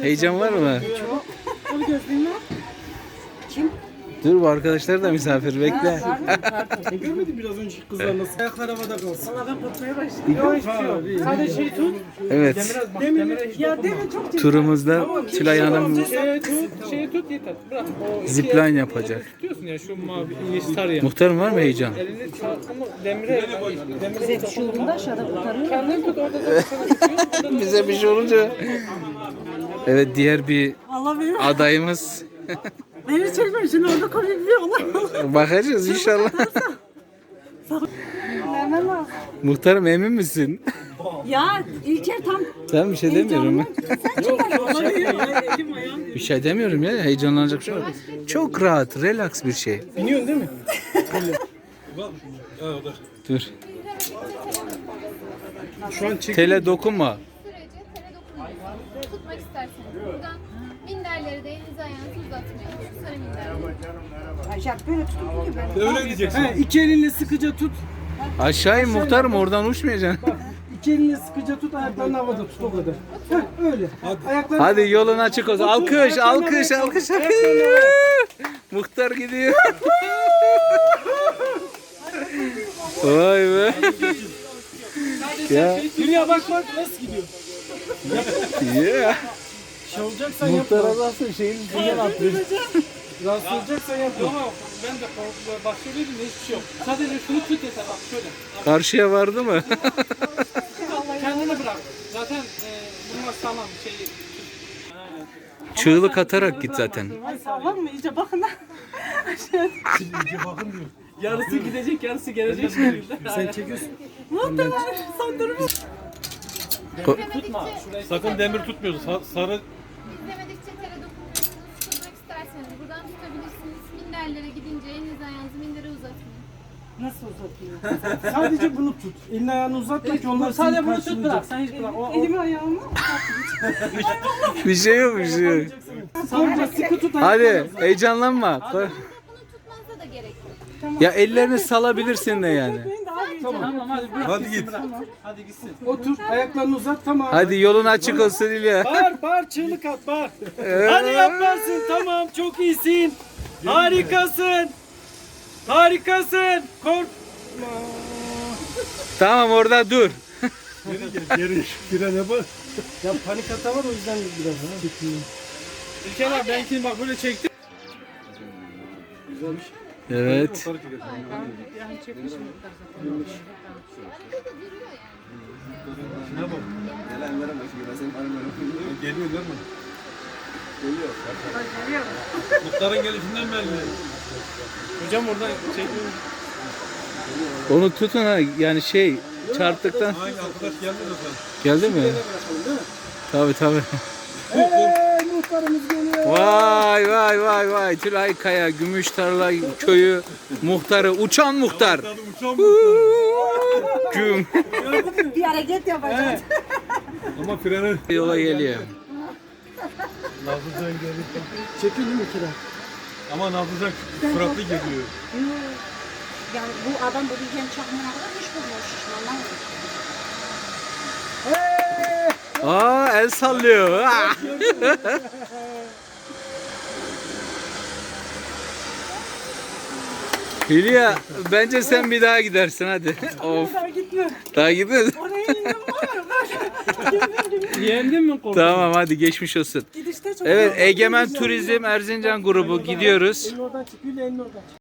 Heyecan var mı? Onu gözlüğüme. Kim? Dur bu arkadaşlar da misafir bekle. Sen görmedin biraz önceki kızlar nasıl? Ayaklar havada kalsın. Valla ben korkmaya başladım. Yok hiçbir şey yok. Sadece şey tut. Evet. Demir, Ya demin çok ciddi. Turumuzda Tülay Hanım Şeye tut, şeye tut yeter. Bırak. Zipline yapacak. Tutuyorsun ya şu mavi yeşil sarıya. Muhtarım var mı heyecan? Elini çarptın mı demire demire Bir şey olduğunda aşağıda kurtarıyor. kendin tut orada da da Bize bir şey olunca. Evet diğer bir adayımız. Beni çekme şimdi orada komik bir olay. Bakacağız inşallah. Vermem lazım. Muhtarım emin misin? Ya İlker tam Sen bir şey demiyorum. sen ayağım. Bir şey demiyorum ya. Heyecanlanacak bir şey yok. Çok rahat, relax bir şey. Biniyorsun değil mi? Dur. Şu an çek. Tele dokunma. sürece tele dokunmayın. Tutmak isterseniz buradan de elinizi ayağınızı uzatmayın. Şu sarı böyle tutuyor ki ben. Öyle gideceksin. He, iki elinle sıkıca tut. Aşağı in muhtarım oradan uçmayacaksın. İki elinle sıkıca tut, ayaklarını havada tut o kadar. Heh, öyle. Ayaklarını Hadi yolun açık olsun. Alkış, alkış, alkış. Muhtar gidiyor. Vay be. Ya, Dünya bak bak nasıl gidiyor. ya. Şey olacaksan Muhtar yapma. adamsın şeyin üstünden atlıyor. Rahatsız olacaksan yapma. Ama ben de kork- dedim hiçbir şey yok. Sadece şunu tut yeter bak şöyle. Karşıya vardı mı? Kendini bırak. Zaten e, bunlar tamam şey. Çığlık atarak git zaten. Ay sağlam mı? İyice bakın da. Yarısı gidecek yarısı gelecek şekilde. Sen çekiyorsun. Muhtemelen son durumu. İzlemedikçe, Sakın demir tutmuyoruz. Sa- sarı izlemedikçe tele dokunmuyorsunuz. Tutmak isterseniz buradan tutabilirsiniz. Minderlere gidince elinizi ayağınızı mindere uzatmayın. Nasıl uzatıyor? Sadece bunu tut. Elini ayağını uzatma ki onlar Sadece seni bunu tut bırak. Sen hiç bırak. O, o, Elimi ayağımı. Bir şey yok, bir şey yok. Sadece sıkı tut. Hadi heyecanlanma. Bunu tutmanıza da gerek yok. Ya ellerini salabilirsin de yani. Tamam hadi bırak. Hadi git. Hadi gitsin. Otur. Ayaklarını uzat tamam. Hadi yolun açık olsun İlya. Bağır bağır çığlık at bağır. Hadi yaparsın tamam çok iyisin. Harikasın. Harikasın. Kork. Tamam orada dur. Geri frene bas. Ya panik hata var o yüzden biraz ha. çekeyim. İlker abi ben şimdi bak böyle çektim. Evet. Geliyor değil mi? Geliyor. Muhtarın gelişinden belli. Hocam oradan çekiyorum. Onu tutun ha yani şey çarptıktan Hangi arkadaş geldi zaten. geldi mi? Tabi tabi. Hey muhtarımız geliyor. Vay vay vay vay Tülay Kaya Gümüştarla köyü muhtarı uçan muhtar. Uçan muhtar. Güm Bir hareket yapacağız. Ama frene yola geliyor. Nazlıcan geliyor. Çekildi mi kira? Ama Nazlıcan suratlı geliyor. Yani bu adam bu diken çakmana kadar hiç bulmuyor şişmanlar. Aa el sallıyor. Ah! Hülya bence sen bir daha gidersin hadi. of. Daha gitmiyor. Daha gitmedin. Oraya indim var. Yendin mi korktun? Tamam hadi geçmiş olsun. Gidişte çok Evet Egemen Turizm Erzincan grubu gidiyoruz. Elini oradan çık. Gül elini oradan çık.